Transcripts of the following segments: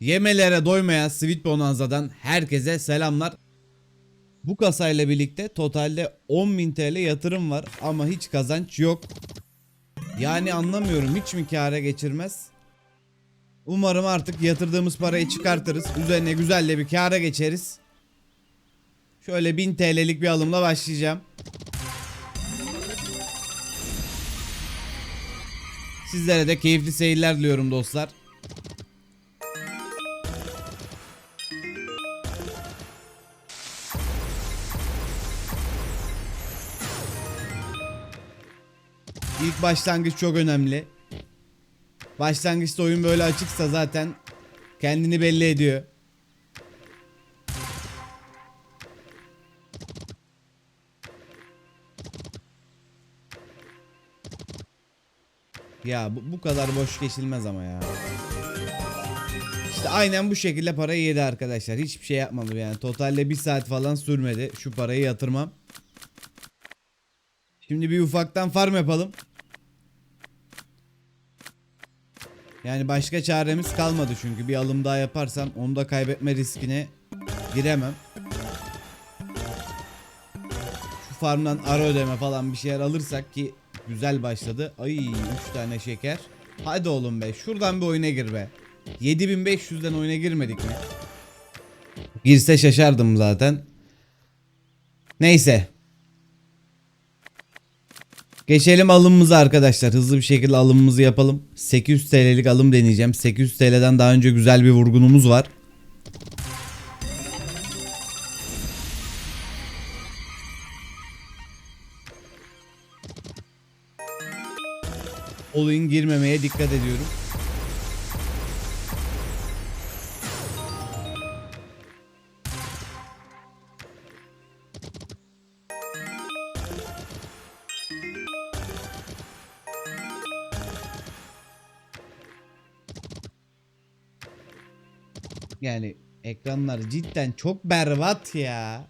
Yemelere doymaya Sweet Bonanza'dan herkese selamlar. Bu kasayla birlikte totalde 10.000 TL yatırım var ama hiç kazanç yok. Yani anlamıyorum hiç mi kâra geçirmez? Umarım artık yatırdığımız parayı çıkartırız. Üzerine güzel de bir kâra geçeriz. Şöyle 1000 TL'lik bir alımla başlayacağım. Sizlere de keyifli seyirler diliyorum dostlar. İlk başlangıç çok önemli. Başlangıçta oyun böyle açıksa zaten kendini belli ediyor. Ya bu, bu kadar boş geçilmez ama ya. İşte aynen bu şekilde parayı yedi arkadaşlar. Hiçbir şey yapmadım yani. Totalde bir saat falan sürmedi şu parayı yatırmam. Şimdi bir ufaktan farm yapalım. Yani başka çaremiz kalmadı çünkü bir alım daha yaparsam onu da kaybetme riskine giremem. Şu farmdan ara ödeme falan bir şeyler alırsak ki güzel başladı. Ay 3 tane şeker. Hadi oğlum be şuradan bir oyuna gir be. 7500'den oyuna girmedik mi? Girse şaşardım zaten. Neyse. Geçelim alımımıza arkadaşlar. Hızlı bir şekilde alımımızı yapalım. 800 TL'lik alım deneyeceğim. 800 TL'den daha önce güzel bir vurgunumuz var. Olayın girmemeye dikkat ediyorum. Yani ekranlar cidden çok berbat ya.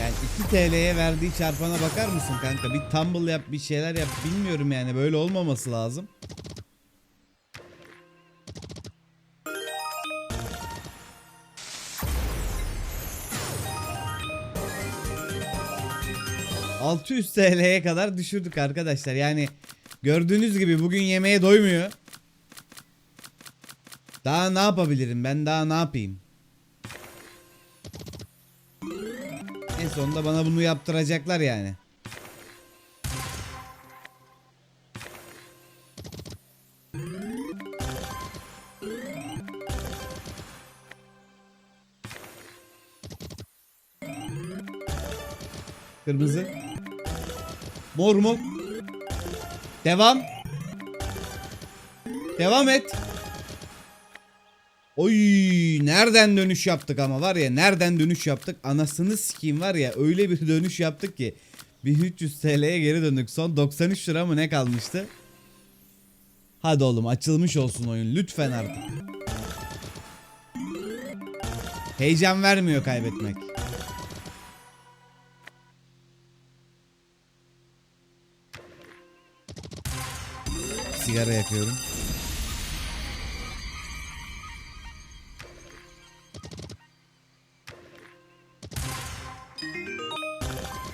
Yani 2 TL'ye verdiği çarpana bakar mısın kanka? Bir tumble yap, bir şeyler yap. Bilmiyorum yani böyle olmaması lazım. ...600 TL'ye kadar düşürdük arkadaşlar. Yani gördüğünüz gibi bugün yemeğe doymuyor. Daha ne yapabilirim? Ben daha ne yapayım? En sonunda bana bunu yaptıracaklar yani. Kırmızı. Mor mu? Devam. Devam et. Oy nereden dönüş yaptık ama var ya nereden dönüş yaptık? Anasını sikeyim var ya öyle bir dönüş yaptık ki. 1300 TL'ye geri döndük. Son 93 lira mı ne kalmıştı? Hadi oğlum açılmış olsun oyun. Lütfen artık. Heyecan vermiyor kaybetmek Sigara yakıyorum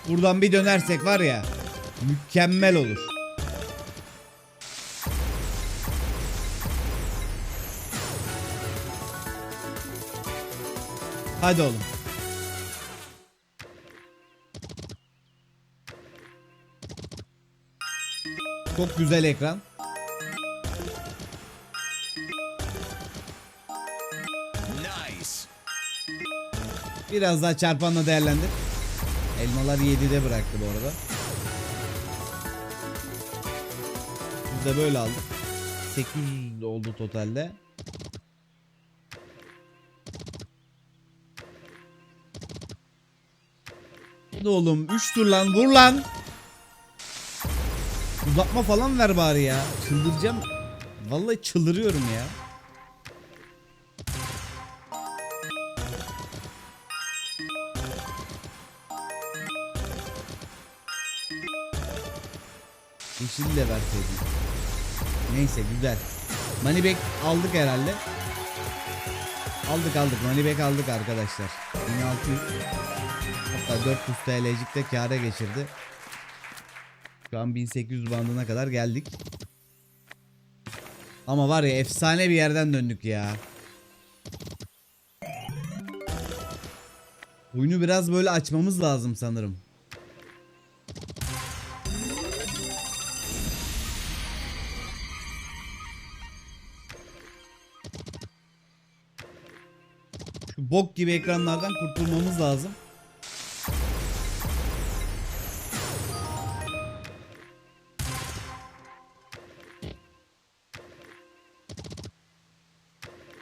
Buradan bir dönersek var ya mükemmel olur. Hadi oğlum. Çok güzel ekran. Biraz daha çarpanla değerlendir. Elmalar 7'de bıraktı bu arada. Biz de böyle aldık. 800 oldu totalde. Hadi oğlum 3 tur lan vur lan. Uzatma falan ver bari ya. Çıldıracağım. Vallahi çıldırıyorum ya. Yeşil de verseydin. Neyse güzel. Moneyback aldık herhalde. Aldık aldık. Moneyback aldık arkadaşlar. 1600. Hatta 400 TL'cik de kâra geçirdi. Şu an 1800 bandına kadar geldik. Ama var ya efsane bir yerden döndük ya. Oyunu biraz böyle açmamız lazım sanırım. Bok gibi ekranlardan kurtulmamız lazım.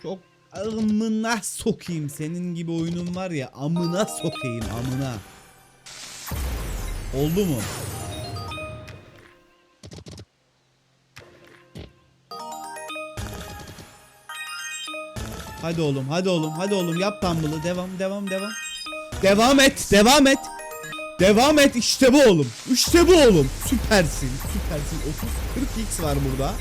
Çok amına sokayım. Senin gibi oyunun var ya amına sokayım amına. Oldu mu? Hadi oğlum, hadi oğlum, hadi oğlum yap tumble'ı. Devam, devam, devam. Devam et, devam et. Devam et işte bu oğlum. İşte bu oğlum. Süpersin, süpersin. 30 40 x var burada.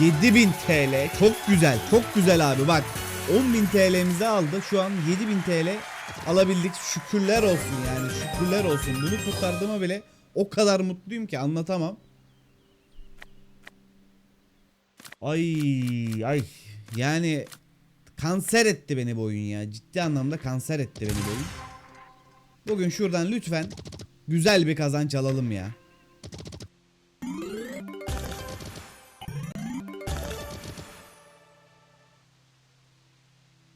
7000 TL. Çok güzel, çok güzel abi bak. 10.000 TL'mizi aldı. Şu an 7000 TL alabildik. Şükürler olsun yani. Şükürler olsun. Bunu kurtardığıma bile o kadar mutluyum ki anlatamam. Ay ay yani kanser etti beni bu oyun ya. Ciddi anlamda kanser etti beni bu oyun. Bugün şuradan lütfen güzel bir kazanç alalım ya.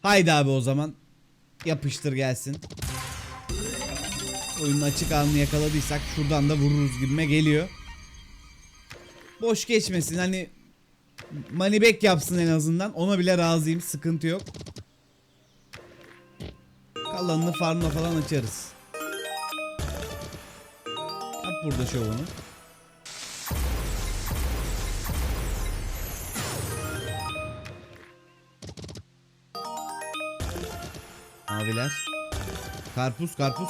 Haydi abi o zaman. Yapıştır gelsin. Oyunun açık anını yakaladıysak şuradan da vururuz gibime geliyor. Boş geçmesin hani money back yapsın en azından. Ona bile razıyım. Sıkıntı yok. Kalanını farmla falan açarız. Yap burada şovunu. Abiler. Karpuz karpuz.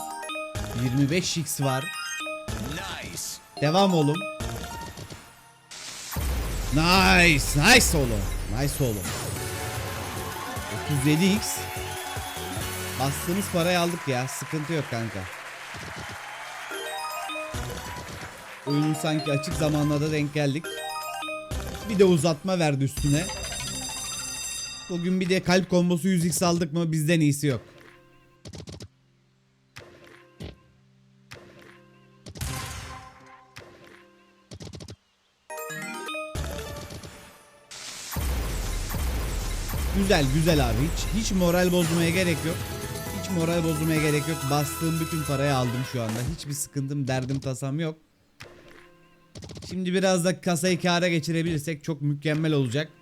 25 x var. Nice. Devam oğlum. Nice. Nice oğlum. Nice oğlum. 37x. Bastığımız parayı aldık ya. Sıkıntı yok kanka. Oyunun sanki açık zamanlarda denk geldik. Bir de uzatma verdi üstüne. Bugün bir de kalp kombosu 100x aldık mı bizden iyisi yok. Güzel güzel abi hiç hiç moral bozmaya gerek yok. Hiç moral bozmaya gerek yok. Bastığım bütün parayı aldım şu anda. Hiçbir sıkıntım, derdim, tasam yok. Şimdi biraz da kasayı kâra geçirebilirsek çok mükemmel olacak.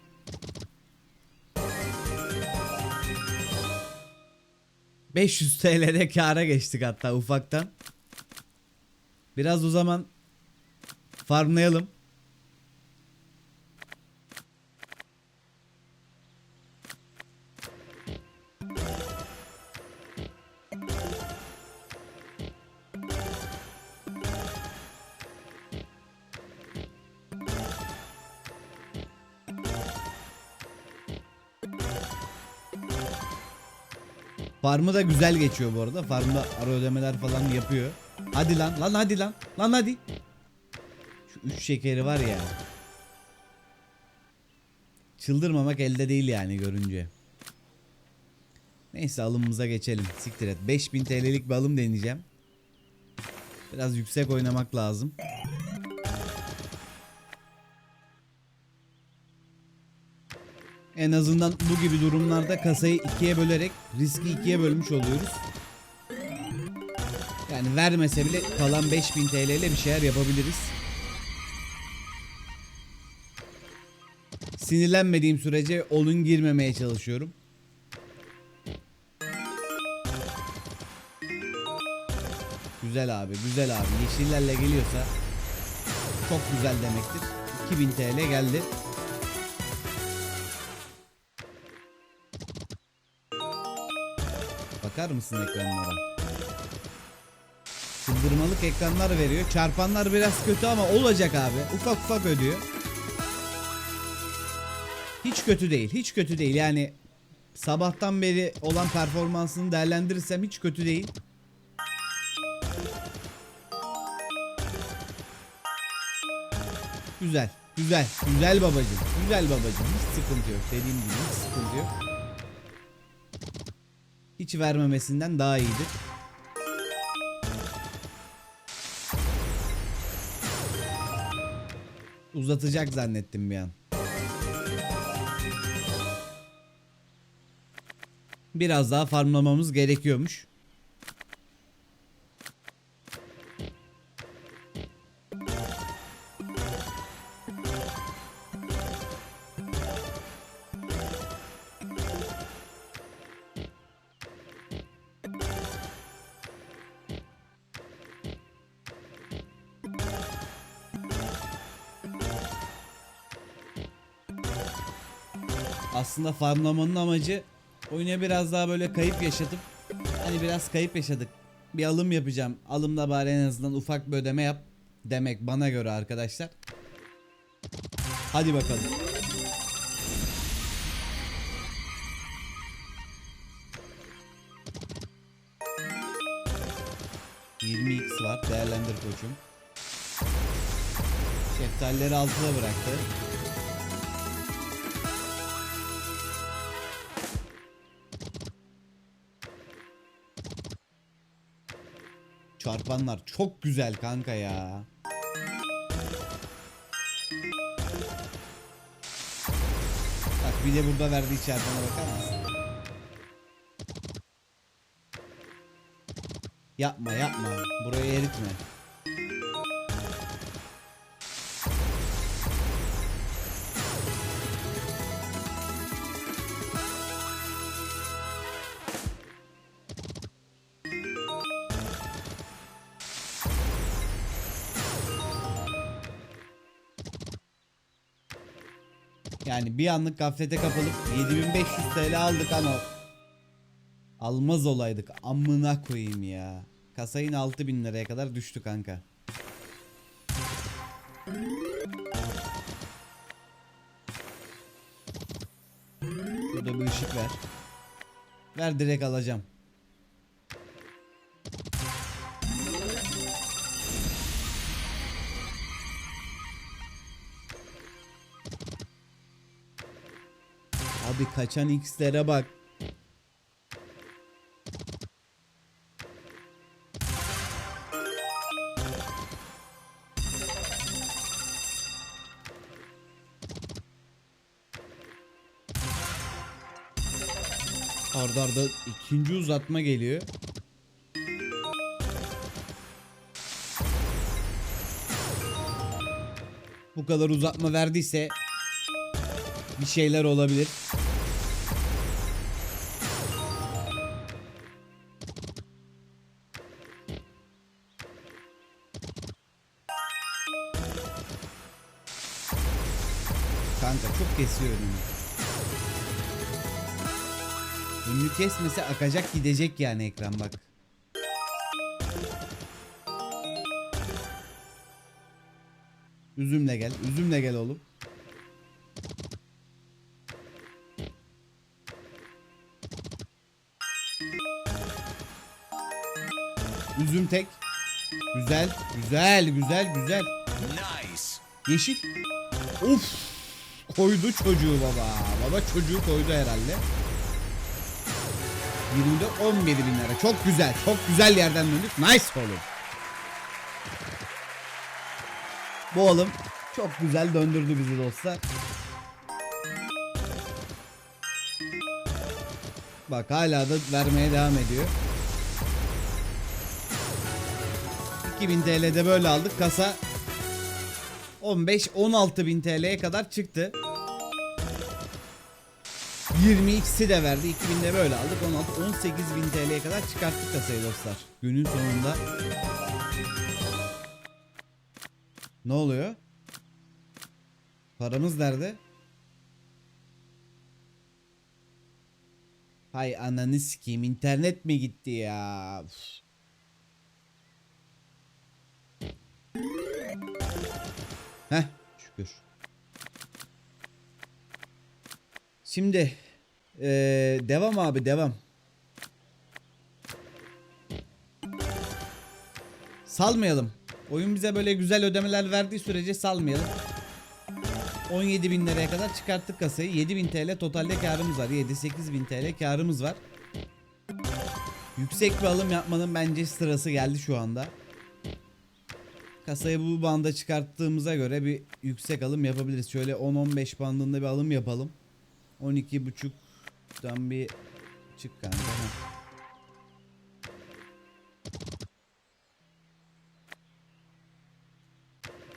...500 TL'de kâra geçtik hatta ufaktan. Biraz o zaman... ...farmlayalım. Farmı da güzel geçiyor bu arada. Farmda ara ödemeler falan yapıyor. Hadi lan lan hadi lan. Lan hadi. Şu üç şekeri var ya. Çıldırmamak elde değil yani görünce. Neyse alımımıza geçelim. Siktir et. 5000 TL'lik bir alım deneyeceğim. Biraz yüksek oynamak lazım. En azından bu gibi durumlarda kasayı ikiye bölerek riski ikiye bölmüş oluyoruz. Yani vermese bile kalan 5000 TL ile bir şeyler yapabiliriz. Sinirlenmediğim sürece olun girmemeye çalışıyorum. Güzel abi, güzel abi. Yeşillerle geliyorsa çok güzel demektir. 2000 TL geldi. Bakar mısın ekranlara? Çıldırmalık ekranlar veriyor. Çarpanlar biraz kötü ama olacak abi. Ufak ufak ödüyor. Hiç kötü değil. Hiç kötü değil. Yani sabahtan beri olan performansını değerlendirirsem hiç kötü değil. Güzel. Güzel. Güzel babacım. Güzel babacım. Hiç sıkıntı yok. Dediğim gibi hiç sıkıntı yok. Hiç vermemesinden daha iyidir. Uzatacak zannettim bir an. Biraz daha farmlamamız gerekiyormuş. Aslında farmlamanın amacı oyuna biraz daha böyle kayıp yaşatıp hani biraz kayıp yaşadık. Bir alım yapacağım. Alımda bari en azından ufak bir ödeme yap demek bana göre arkadaşlar. Hadi bakalım. ...20x var. Değerlendir koçum. Şeftalileri altıda bıraktı. Çarpanlar çok güzel kanka ya. Bak bir de burada verdiği çarpana bakar mısın? Yapma yapma. Burayı eritme. Yani bir anlık gaflete kapılıp 7500 TL aldık ama almaz olaydık. Amına koyayım ya. Kasayın 6000 liraya kadar düştü kanka. Burada bir ışık ver. Ver direkt alacağım. Abi kaçan x'lere bak. Arda arda ikinci uzatma geliyor. Bu kadar uzatma verdiyse bir şeyler olabilir. Kesmese akacak gidecek yani ekran bak. Üzümle gel, üzümle gel oğlum. Üzüm tek. Güzel, güzel, güzel, güzel. Nice. Yeşil. Uf. Koydu çocuğu baba. Baba çocuğu koydu herhalde. 20'de 11 bin lira. Çok güzel. Çok güzel yerden döndük. Nice oğlum. Bu oğlum çok güzel döndürdü bizi dostlar. Bak hala da vermeye devam ediyor. 2000 TL'de böyle aldık. Kasa 15-16 bin TL'ye kadar çıktı. 22'si de verdi. 2000'de böyle aldık. 16 18.000 TL'ye kadar çıkarttık kasayı dostlar. Günün sonunda ne oluyor? Paramız nerede? Hay ananı sikeyim internet mi gitti ya? Uf. Heh şükür. Şimdi eee, devam abi devam. Salmayalım. Oyun bize böyle güzel ödemeler verdiği sürece salmayalım. 17 bin liraya kadar çıkarttık kasayı. 7 bin TL totalde karımız var. 7-8 bin TL karımız var. Yüksek bir alım yapmanın bence sırası geldi şu anda. Kasayı bu banda çıkarttığımıza göre bir yüksek alım yapabiliriz. Şöyle 10-15 bandında bir alım yapalım. 12.5'dan bir çık kanka. Heh.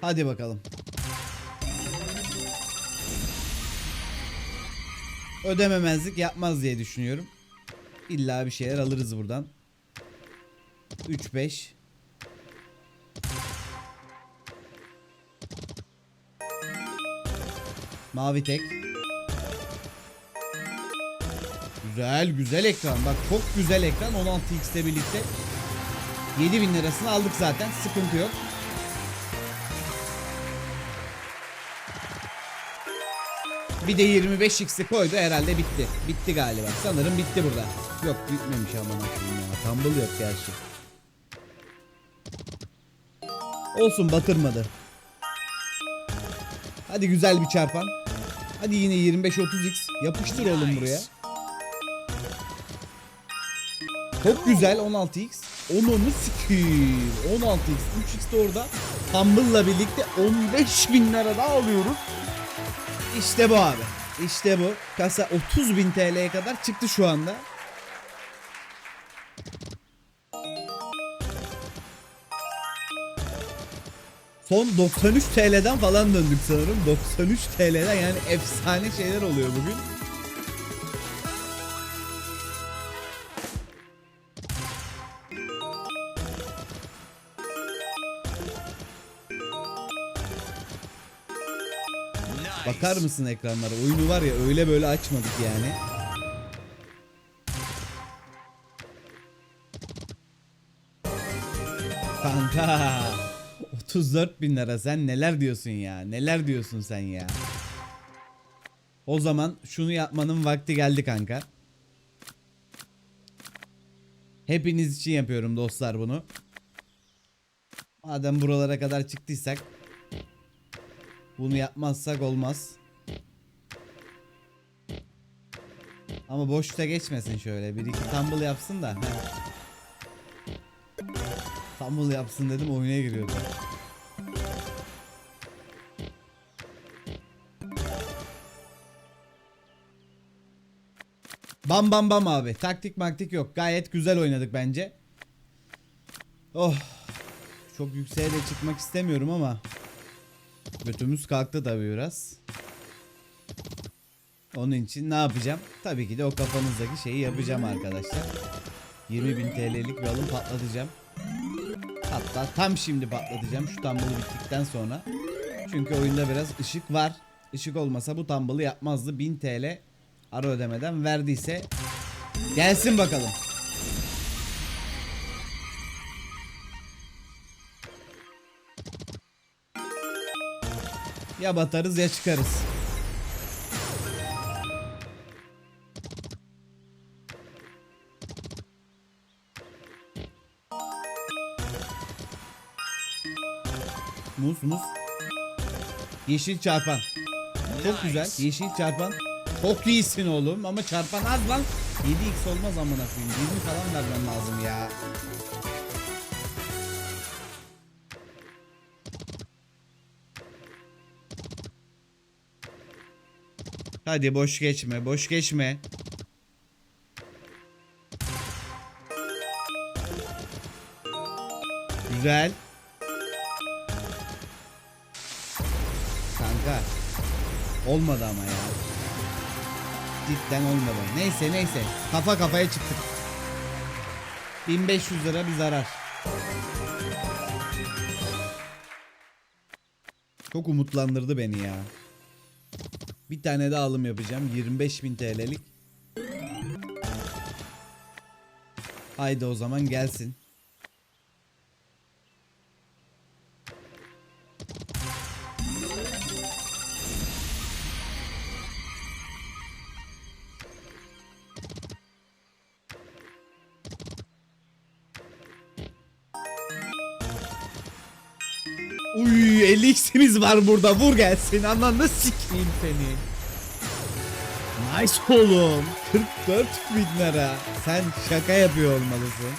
Hadi bakalım. Ödememezlik yapmaz diye düşünüyorum. İlla bir şeyler alırız buradan. 3 5 Mavi tek. Güzel güzel ekran. Bak çok güzel ekran 16x ile birlikte. 7000 lirasını aldık zaten. Sıkıntı yok. Bir de 25x'i koydu herhalde bitti. Bitti galiba. Sanırım bitti burada. Yok bitmemiş aman akıyım ya. Tumble yok gerçi. Olsun batırmadı. Hadi güzel bir çarpan. Hadi yine 25-30x. Yapıştır oğlum buraya. Çok güzel 16x. Onu sikiyim. 16x. 3x de orada. Tumble'la birlikte 15 bin lira daha alıyoruz. İşte bu abi. İşte bu. Kasa 30 bin TL'ye kadar çıktı şu anda. Son 93 TL'den falan döndük sanırım. 93 TL'den yani efsane şeyler oluyor bugün. Bakar mısın ekranlara? Oyunu var ya öyle böyle açmadık yani. Kanka 34 bin lira sen neler diyorsun ya neler diyorsun sen ya. O zaman şunu yapmanın vakti geldi kanka. Hepiniz için yapıyorum dostlar bunu. Madem buralara kadar çıktıysak bunu yapmazsak olmaz. Ama boşta geçmesin şöyle. Bir iki tumble yapsın da. Tumble yapsın dedim oyuna giriyordu. Bam bam bam abi. Taktik maktik yok. Gayet güzel oynadık bence. Oh. Çok yükseğe de çıkmak istemiyorum ama. Götümüz kalktı tabii biraz. Onun için ne yapacağım? Tabii ki de o kafanızdaki şeyi yapacağım arkadaşlar. 20.000 TL'lik bir alım patlatacağım. Hatta tam şimdi patlatacağım şu tumble'ı bittikten sonra. Çünkü oyunda biraz ışık var. Işık olmasa bu tumble'ı yapmazdı. 1000 TL ara ödemeden verdiyse gelsin bakalım. Ya batarız ya çıkarız. Muz muz. Yeşil çarpan. Çok güzel. Yeşil çarpan. Çok iyisin oğlum ama çarpan az lan. 7x olmaz amına koyayım. 20 falan vermem lazım ya. Hadi boş geçme, boş geçme. Güzel. Kanka. Olmadı ama ya. Cidden olmadı. Neyse neyse. Kafa kafaya çıktık. 1500 lira bir zarar. Çok umutlandırdı beni ya. Bir tane daha alım yapacağım. 25.000 TL'lik. Haydi o zaman gelsin. Uy 50 x'imiz var burada. Vur gelsin. Ananı sikeyim seni. Nice oğlum. 44 bin lira. Sen şaka yapıyor olmalısın.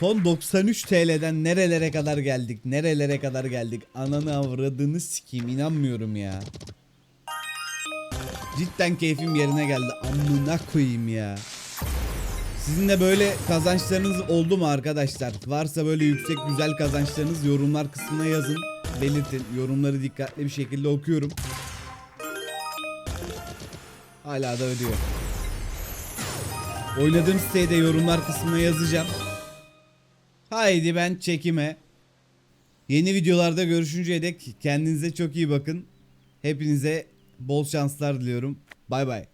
Son 93 TL'den nerelere kadar geldik? Nerelere kadar geldik? Ananı avradını sikeyim inanmıyorum ya. Cidden keyfim yerine geldi. Amına koyayım ya. Sizin de böyle kazançlarınız oldu mu arkadaşlar? Varsa böyle yüksek güzel kazançlarınız yorumlar kısmına yazın. Belirtin. Yorumları dikkatli bir şekilde okuyorum. Hala da ödüyor. Oynadığım siteyi de yorumlar kısmına yazacağım. Haydi ben çekime. Yeni videolarda görüşünceye dek kendinize çok iyi bakın. Hepinize bol şanslar diliyorum. Bay bay.